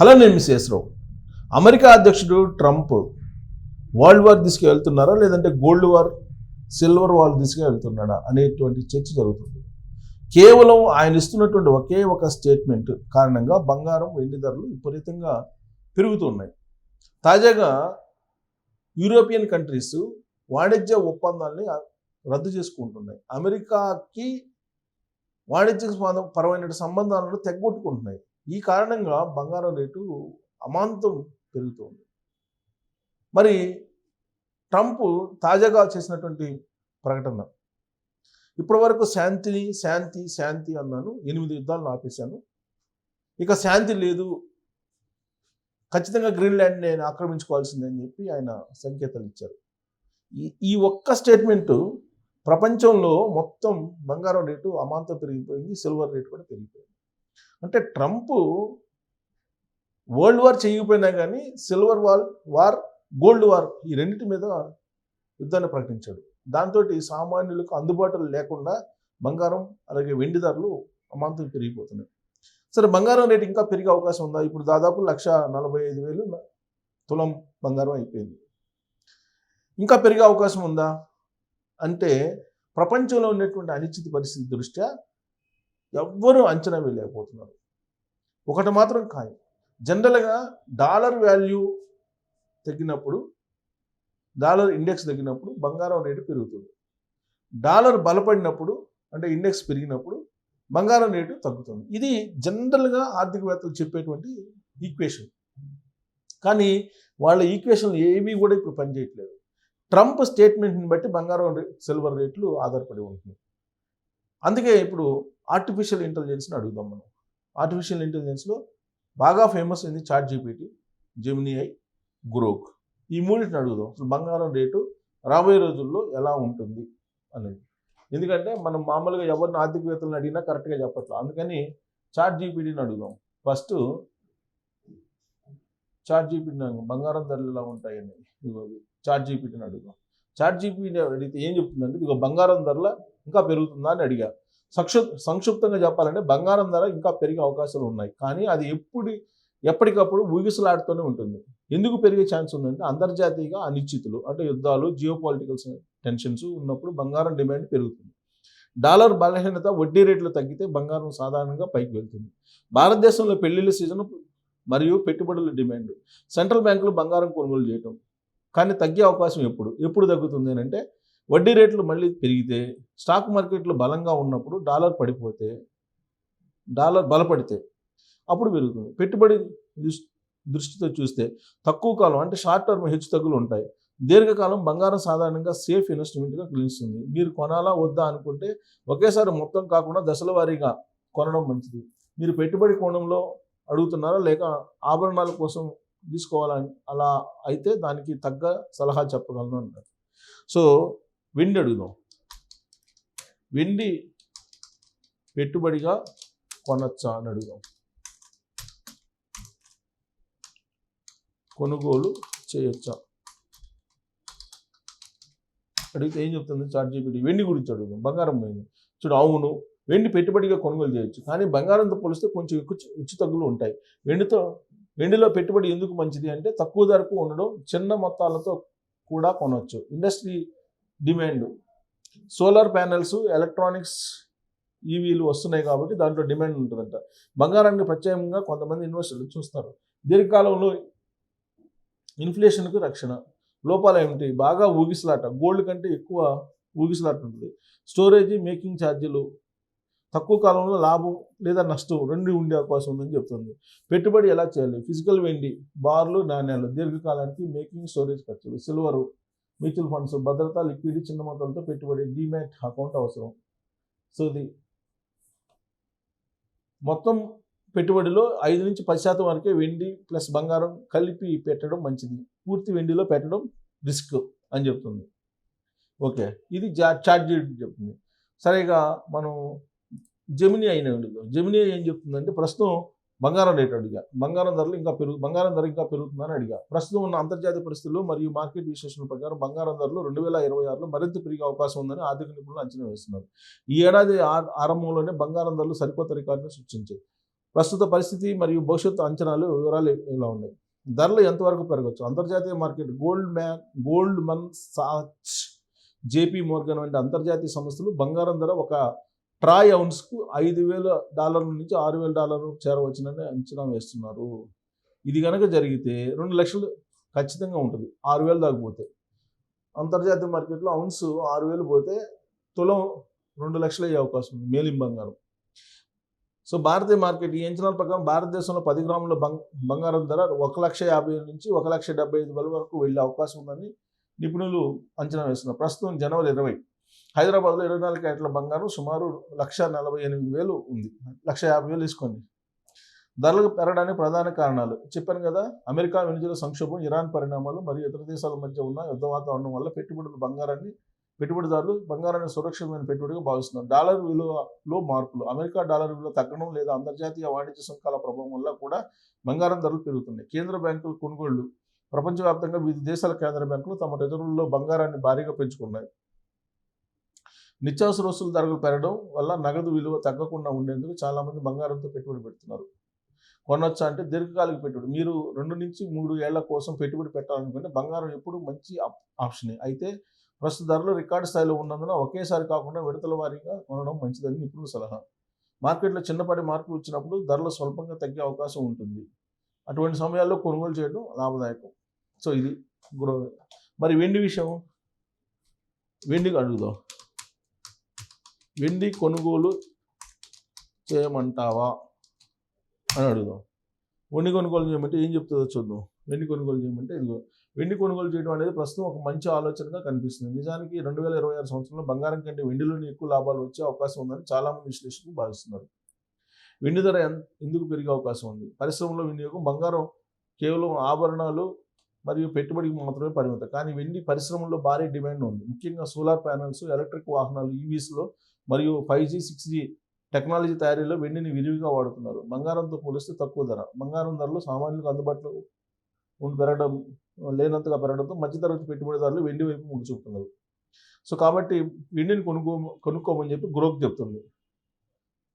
Hello నేను miss చేసరావు America అధ్యక్షుడు ట్రంప్ వరల్డ్ వార్ తీసుకువెళ్తున్నారా వెళ్తున్నారా లేదంటే గోల్డ్ వార్ సిల్వర్ వార్ దిశగా అనేటువంటి చర్చ జరుగుతుంది. కేవలం ఆయన ఇస్తున్నటువంటి ఒకే ఒక స్టేట్మెంట్ కారణంగా బంగారం వెండి ధరలు విపరీతంగా పెరుగుతున్నాయి. తాజాగా యూరోపియన్ కంట్రీస్ వాణిజ్య ఒప్పందాల్ని రద్దు చేసుకుంటున్నాయి. అమెరికాకి వాణిజ్య పరమైన సంబంధాలను తెగ్గొట్టుకుంటున్నాయి ఈ కారణంగా బంగారం రేటు అమాంతం పెరుగుతుంది. మరి ట్రంప్ తాజాగా చేసినటువంటి ప్రకటన. ఇప్పటి వరకు శాంతిని శాంతి శాంతి అన్నాను. ఎనిమిది యుద్ధాలను ఆపేశాను. ఇక శాంతి లేదు. ఖచ్చితంగా గ్రీన్లాండ్ నేను ఆక్రమించుకోవాల్సిందే అని చెప్పి ఆయన సంకేతాలు ఇచ్చారు. ఈ ఈ ఒక్క స్టేట్మెంటు ప్రపంచంలో మొత్తం బంగారం రేటు అమాంతం పెరిగిపోయింది. సిల్వర్ రేటు కూడా పెరిగిపోయింది. అంటే ట్రంప్ వరల్డ్ వార్ చేయకపోయినా కానీ silver war war gold war ఈ రెండింటి మీద యుద్ధాన్ని ప్రకటించాడు. దాంతో సామాన్యులకు అందుబాటులో లేకుండా బంగారం అలాగే వెండి ధరలు అమాంతం పెరిగిపోతున్నాయి. సరే బంగారం రేటు ఇంకా పెరిగే అవకాశం ఉందా? ఇప్పుడు దాదాపు లక్ష నలభై ఐదు వేలు తులం బంగారం అయిపోయింది. ఇంకా పెరిగే అవకాశం ఉందా? అంటే ప్రపంచంలో ఉన్నటువంటి అనిశ్చిత పరిస్థితి దృష్ట్యా ఎవ్వరూ అంచనా వేయలేకపోతున్నారు. ఒకటి మాత్రం ఖాయం. జనరల్గా డాలర్ వాల్యూ తగ్గినప్పుడు డాలర్ ఇండెక్స్ తగ్గినప్పుడు బంగారం రేటు పెరుగుతుంది. డాలర్ బలపడినప్పుడు అంటే ఇండెక్స్ పెరిగినప్పుడు బంగారం రేటు తగ్గుతుంది. ఇది జనరల్గా ఆర్థికవేత్తలు చెప్పేటువంటి ఈక్వేషన్. కానీ వాళ్ళ ఈక్వేషన్లు ఏమీ కూడా ఇప్పుడు పనిచేయట్లేదు. ట్రంప్ స్టేట్మెంట్ని బట్టి బంగారం సిల్వర్ రేట్లు ఆధారపడి ఉంటుంది అందుకే ఇప్పుడు ఆర్టిఫిషియల్ ఇంటెలిజెన్స్ని అడుగుదాం మనం. ఆర్టిఫిషియల్ ఇంటెలిజెన్స్లో బాగా ఫేమస్ అయింది చాట్ జీపీటీ జెమినిఐ గ్రోక్ ఈ మూడింటిని అడుగుదాం. అసలు బంగారం రేటు రాబోయే రోజుల్లో ఎలా ఉంటుంది అనేది. ఎందుకంటే మనం మామూలుగా ఎవరిని ఆర్థికవేత్తలను అడిగినా కరెక్ట్గా చెప్పట్లేదు అందుకని చాట్ జీపీటీని అడుగుదాం. ఫస్ట్ చాట్ జీపీటీని బంగారం ధరలు ఎలా ఉంటాయని. ఇదిగో చాట్ జీపీటీని అడుగుదాం. చాట్ జీపీటీ అడిగితే ఏం చెప్తుందంటే ఇదిగో బంగారం ధరల ఇంకా పెరుగుతుందా? అని అడిగా. సంక్షు సంక్షిప్తంగా చెప్పాలంటే బంగారం ధర ఇంకా పెరిగే అవకాశాలు ఉన్నాయి. కానీ అది ఎప్పుడు ఎప్పటికప్పుడు ఊగిసలాడుతూనే ఉంటుంది. ఎందుకు పెరిగే ఛాన్స్ ఉందంటే అంతర్జాతీయంగా అనిశ్చితులు అంటే యుద్ధాలు జియోపాలిటికల్స్ టెన్షన్స్ ఉన్నప్పుడు బంగారం డిమాండ్ పెరుగుతుంది. డాలర్ బలహీనత వడ్డీ రేట్లు తగ్గితే బంగారం సాధారణంగా పైకి వెళ్తుంది. భారతదేశంలో పెళ్ళిళ్ళ సీజన్ మరియు పెట్టుబడుల డిమాండ్ సెంట్రల్ బ్యాంకులు బంగారం కొనుగోలు చేయటం. కానీ తగ్గే అవకాశం ఎప్పుడు? ఎప్పుడు తగ్గుతుంది అంటే వడ్డీ రేట్లు మళ్ళీ పెరిగితే స్టాక్ మార్కెట్లు బలంగా ఉన్నప్పుడు డాలర్ పడిపోతే డాలర్ బలపడితే అప్పుడు పెరుగుతుంది. పెట్టుబడి దృష్టితో చూస్తే తక్కువ కాలం అంటే షార్ట్ టర్మ్ హెచ్చు తగ్గులు ఉంటాయి. దీర్ఘకాలం బంగారం సాధారణంగా సేఫ్ ఇన్వెస్ట్మెంట్గా నిలుస్తుంది. మీరు కొనాలా వద్దా అనుకుంటే ఒకేసారి మొత్తం కాకుండా దశల వారీగా కొనడం మంచిది. మీరు పెట్టుబడి కోణంలో అడుగుతున్నారా లేక ఆభరణాల కోసం తీసుకోవాలని అలా అయితే దానికి తగ్గ సలహా చెప్పగలను అన్నారు. సో వెండి అడుగుదాం. వెండి పెట్టుబడిగా కొనచ్చా అని అడుగుదాం. కొనుగోలు చేయొచ్చా? అడిగితే ఏం చెప్తుంది చార్ట్ జీపీటీ వెండి గురించి అడుగుదాం. బంగారం పోయింది. చూడు అవును వెండి పెట్టుబడిగా కొనుగోలు చేయొచ్చు. కానీ బంగారంతో పోలిస్తే కొంచెం ఎక్కువ ఇచ్చు తగ్గులు ఉంటాయి. వెండితో వెండిలో పెట్టుబడి ఎందుకు మంచిది అంటే తక్కువ ధరకు ఉండడం చిన్న మొత్తాలతో కూడా కొనవచ్చు industry demand. Solar panels electronics ఈవీలు వస్తున్నాయి కాబట్టి దాంట్లో డిమాండ్ ఉంటుందంట. బంగారాన్ని ప్రత్యేకంగా కొంతమంది ఇన్వెస్టర్లు చూస్తారు దీర్ఘకాలంలో ఇన్ఫ్లేషన్కు రక్షణ లోపాలు ఏమిటి? బాగా ఊగిసలాట గోల్డ్ కంటే ఎక్కువ ఊగిసలాట ఉంటుంది. స్టోరేజ్ మేకింగ్ ఛార్జీలు తక్కువ కాలంలో లాభం లేదా నష్టం రెండు ఉండే అవకాశం ఉందని చెప్తుంది. పెట్టుబడి ఎలా చేయాలి? ఫిజికల్ వెండి బార్లు నాణ్యాలు దీర్ఘకాలానికి మేకింగ్ స్టోరేజ్ ఖర్చులు సిల్వరు మ్యూచువల్ ఫండ్స్ భద్రత లిక్విడ్ చిన్న మొత్తాలతో పెట్టుబడి డిమ్యాట్ అకౌంట్ అవసరం. సో ఇది మొత్తం పెట్టుబడిలో ఐదు నుంచి పది శాతం వరకే వెండి ప్లస్ బంగారం కలిపి పెట్టడం మంచిది. పూర్తి వెండిలో పెట్టడం రిస్క్ అని చెప్తుంది. ఓకే ఇది జా చెప్తుంది. సరేగా మనం జమిని అయిన జమిని ఏం చెప్తుందంటే ప్రస్తుతం బంగారం రేటు అడిగా. బంగారం ధరలు ఇంకా పెరుగు బంగారం ధర ఇంకా పెరుగుతుందని అడిగా. ప్రస్తుతం ఉన్న అంతర్జాతీయ పరిస్థితులు మరియు మార్కెట్ విశ్లేషణ ప్రకారం బంగారం ధరలు రెండు వేల ఇరవై ఆరులో మరింత పెరిగే అవకాశం ఉందని ఆర్థిక నిపుణులు అంచనా వేస్తున్నారు. ఈ ఏడాది ఆరంభంలోనే బంగారం ధరలు సరికొత్త రికార్డును సృష్టించాయి. ప్రస్తుత పరిస్థితి మరియు భవిష్యత్తు అంచనాలు వివరాలు ఇలా ఉన్నాయి? ధరలు ఎంతవరకు పెరగచ్చు? అంతర్జాతీయ market gold man gold Mann సాచ్ JP Morgan వంటి అంతర్జాతీయ సంస్థలు బంగారం ధర ఒక ట్రాయ్ ఔన్స్కు ఐదు వేల డాలర్ల నుంచి ఆరు వేల డాలర్ చేరవచ్చునని అంచనా వేస్తున్నారు. ఇది కనుక జరిగితే రెండు లక్షలు ఖచ్చితంగా ఉంటుంది. ఆరు వేలు దాకా పోతే. అంతర్జాతీయ మార్కెట్లో ఔన్స్ ఆరు వేలు పోతే తులం రెండు లక్షలు అయ్యే అవకాశం ఉంది మేలిం బంగారం. సో భారతీయ మార్కెట్ ఈ అంచనాల ప్రకారం భారతదేశంలో పది గ్రాముల బంగ్ బంగారం ధర ఒక లక్ష యాభై నుంచి ఒక లక్ష డెబ్బై ఐదు వేల వరకు వెళ్ళే అవకాశం ఉందని నిపుణులు అంచనా వేస్తున్నారు. ప్రస్తుతం జనవరి ఇరవై. హైదరాబాద్లో ఇరవై నాలుగు క్యారెట్ల బంగారం సుమారు లక్ష నలభై ఎనిమిది వేలు ఉంది. లక్ష యాభై వేలు తీసుకోండి. ధరలు పెరగడానికి ప్రధాన కారణాలు. చెప్పాను కదా అమెరికా వెనుజుల సంక్షోభం ఇరాన్ పరిణామాలు మరియు ఇతర దేశాల మధ్య ఉన్న యుద్ధ వాతావరణం వల్ల పెట్టుబడులు బంగారాన్ని పెట్టుబడిదారులు బంగారాన్ని సురక్షితమైన పెట్టుబడిగా భావిస్తున్నారు. డాలర్ విలువలో మార్పులు. అమెరికా డాలర్ విలువ తగ్గడం లేదా అంతర్జాతీయ వాణిజ్య సుంకాల ప్రభావం వల్ల కూడా బంగారం ధరలు పెరుగుతున్నాయి. కేంద్ర బ్యాంకుల కొనుగోళ్ళు ప్రపంచవ్యాప్తంగా వివిధ దేశాల కేంద్ర బ్యాంకులు తమ రిజర్వుల్లో బంగారాన్ని భారీగా పెంచుకున్నాయి. నిత్యావసర వస్తువుల ధరలు పెరగడం వల్ల నగదు విలువ తగ్గకుండా ఉండేందుకు చాలామంది బంగారంతో పెట్టుబడి పెడుతున్నారు. కొనొచ్చా అంటే దీర్ఘకాలిక పెట్టుబడి. మీరు రెండు నుంచి మూడు ఏళ్ళ కోసం పెట్టుబడి పెట్టాలనుకుంటే బంగారం ఎప్పుడు మంచి ఆప్షనే. అయితే ప్రస్తుత ధరలు రికార్డు స్థాయిలో ఉన్నందున ఒకేసారి కాకుండా విడతల వారీగా కొనడం మంచిదని నిపుణుల సలహా. మార్కెట్లో చిన్నపాటి మార్పులు వచ్చినప్పుడు ధరలు స్వల్పంగా తగ్గే అవకాశం ఉంటుంది. అటువంటి సమయాల్లో కొనుగోలు చేయడం లాభదాయకం. సో ఇది గ్రో మరి వెండి విషయం? వెండికి అడుగుదాం. వెండి కొనుగోలు చేయమంటావా? అని అడుగుదాం. వెండి కొనుగోలు చేయమంటే ఏం చెప్తుందో చూద్దాం. వెండి కొనుగోలు చేయమంటే ఇదిగో వెండి కొనుగోలు చేయడం అనేది ప్రస్తుతం ఒక మంచి ఆలోచనగా కనిపిస్తుంది. నిజానికి రెండు వేల ఇరవై ఆరు సంవత్సరంలో బంగారం కంటే వెండిలోనే ఎక్కువ లాభాలు వచ్చే అవకాశం ఉందని చాలామంది విశ్లేషకులు భావిస్తున్నారు. వెండి ధర ఎందుకు పెరిగే అవకాశం ఉంది? పరిశ్రమలో వినియోగం బంగారం కేవలం ఆభరణాలు మరియు పెట్టుబడికి మాత్రమే పరిమితం. కానీ వెండి పరిశ్రమల్లో భారీ డిమాండ్ ఉంది. ముఖ్యంగా సోలార్ ప్యానల్స్ ఎలక్ట్రిక్ వాహనాలు e ఈవీస్లో మరియు five G six G technology తయారీలో వెండిని విరివిగా వాడుతున్నారు. బంగారంతో పోలిస్తే తక్కువ ధర. బంగారం ధరలు సామాన్యులకు అందుబాటులో ఉండి పెరగడం లేనంతగా పెరగడంతో మధ్యతరగతి పెట్టుబడిదారులు వెండి వైపు మొగ్గు చూపుతున్నారు. సో కాబట్టి వెండిని కొనుక్కో కొనుక్కోమని చెప్పి గ్రోక్ చెప్తుంది.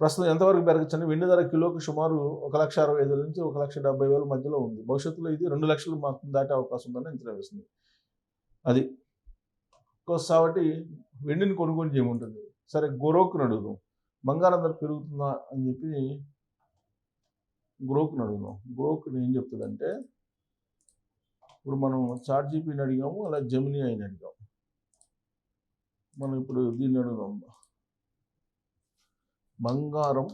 ప్రస్తుతం ఎంతవరకు పెరగచ్చని వెండి ధర కిలోకి సుమారు ఒక లక్ష అరవై ఐదు నుంచి ఒక లక్ష డెబ్బై వేల మధ్యలో ఉంది. భవిష్యత్తులో ఇది రెండు లక్షలు మాత్రం దాటే అవకాశం ఉందని అంచనా వేస్తుంది. అది. కాబట్టి వెండిని కొనుగోలు చేయమంటుంది. సరే గోరోక్ని అడుగుదాం. బంగారం ధర పెరుగుతుందా అని చెప్పి గ్రోక్ని అడుగుదాం. గ్రోక్ని ఏం చెప్తుందంటే ఇప్పుడు మనం చాట్ జీపీని అడిగాము అలా జమిని అయిన అడిగాము మనం ఇప్పుడు దీన్ని అడుగుదాం. బంగారం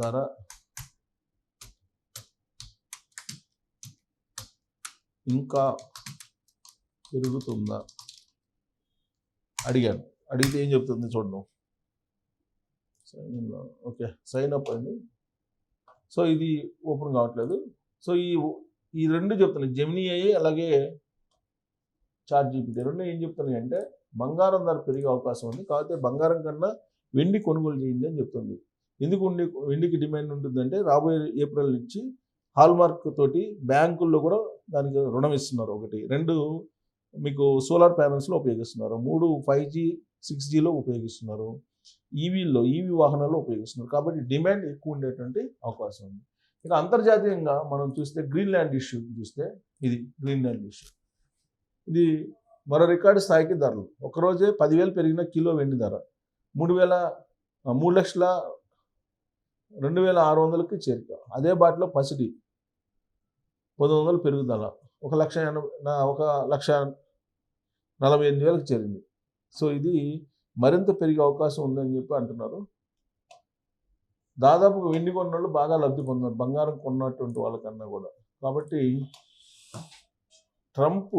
ధర ఇంకా పెరుగుతుందా? అడిగాను. అడిగితే ఏం చెప్తుంది చూడడం సైన్ ఓకే సైన్ అప్ అండి సో ఇది ఓపెన్ కావట్లేదు. సో ఈ ఈ రెండు చెప్తున్నాయి. జెమినీ అయ్యి అలాగే చార్జ్ జీపీటీ రెండు ఏం చెప్తున్నాయి అంటే బంగారం ధర పెరిగే అవకాశం ఉంది. కాకపోతే బంగారం కన్నా వెండి కొనుగోలు చేయండి అని చెప్తుంది. ఎందుకు ఉండి వెండికి డిమాండ్ ఉంటుందంటే రాబోయే ఏప్రిల్ నుంచి హాల్మార్క్ తోటి బ్యాంకుల్లో కూడా దానికి రుణం ఇస్తున్నారు ఒకటి. రెండు మీకు సోలార్ ప్యానల్స్లో ఉపయోగిస్తున్నారు. మూడు ఫైవ్ జీ సిక్స్ జీలో ఉపయోగిస్తున్నారు. ఈవీల్లో ఈవీ వాహనాల్లో ఉపయోగిస్తున్నారు. కాబట్టి డిమాండ్ ఎక్కువ ఉండేటువంటి అవకాశం ఉంది. ఇక అంతర్జాతీయంగా మనం చూస్తే గ్రీన్లాండ్ ఇష్యూ చూస్తే ఇది గ్రీన్లాండ్ ఇష్యూ. ఇది మరో రికార్డు స్థాయికి ధరలు. ఒకరోజే పదివేలు పెరిగిన కిలో వెండి ధర. మూడు వేల మూడు లక్షల రెండు వేల ఆరు వందలకి చేరిక. అదే బాటిలో పసిడి. పంతొమ్మిది వందలు పెరుగుదల ఒక లక్ష ఎనభై ఒక లక్ష నలభై ఎనిమిది వేలకు చేరింది. సో ఇది మరింత పెరిగే అవకాశం ఉందని చెప్పి అంటున్నారు. దాదాపుగా వెండి కొన్న వాళ్ళు బాగా లబ్ధి పొందారు. బంగారం కొన్నటువంటి వాళ్ళకన్నా కూడా. కాబట్టి ట్రంప్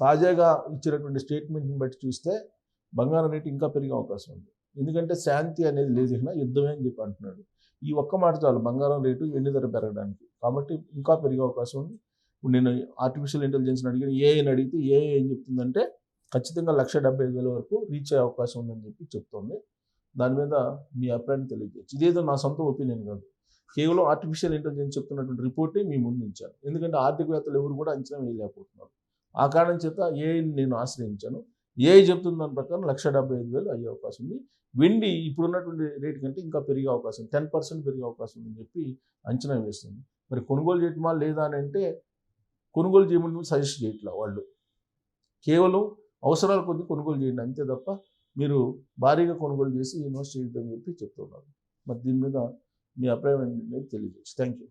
తాజాగా ఇచ్చినటువంటి స్టేట్మెంట్ని బట్టి చూస్తే బంగారం రేటు ఇంకా పెరిగే అవకాశం ఉంది. ఎందుకంటే శాంతి అనేది లేదు యుద్ధమే అని చెప్పి అంటున్నాడు. ఈ ఒక్క మాట చాలు బంగారం రేటు వెండి ధర పెరగడానికి. కాబట్టి ఇంకా పెరిగే అవకాశం ఉంది. నేను ఆర్టిఫిషియల్ ఇంటెలిజెన్స్ని అడిగిన ఏఐని అడిగితే ఏఐ ఏం చెప్తుందంటే ఖచ్చితంగా లక్ష డెబ్బై ఐదు వేల వరకు రీచ్ అయ్యే అవకాశం ఉందని చెప్పి చెప్తోంది. దాని మీద మీ అభిప్రాయాన్ని తెలియజేయచ్చు. ఇదేదో నా సొంత ఒపీనియన్ కాదు. కేవలం ఆర్టిఫిషియల్ ఇంటెలిజెన్స్ చెప్తున్నటువంటి రిపోర్టే మీ ముందు ఉంచాను. ఎందుకంటే ఆర్థికవేత్తలు ఎవరు కూడా అంచనా వేయలేకపోతున్నారు. ఆ కారణం చేత ఏఐని నేను ఆశ్రయించాను. ఏఐ చెప్తున్న దాని ప్రకారం లక్ష డెబ్బై ఐదు వేలు అయ్యే అవకాశం ఉంది. వెండి ఇప్పుడున్నటువంటి రేటు కంటే ఇంకా పెరిగే అవకాశం టెన్ పర్సెంట్ పెరిగే అవకాశం ఉందని చెప్పి అంచనా వేస్తుంది. మరి కొనుగోలు చేయటమా లేదా అని అంటే కొనుగోలు చేయమని సజెస్ట్ చేయట్లా వాళ్ళు. కేవలం అవసరాల కొద్దీ కొనుగోలు చేయండి అంతే తప్ప మీరు భారీగా కొనుగోలు చేసి ఇన్వెస్ట్ చేయొద్దని చెప్పి చెప్తున్నారు. మరి దీని మీద మీ అభిప్రాయం ఏంటి తెలియజేసి థ్యాంక్ యూ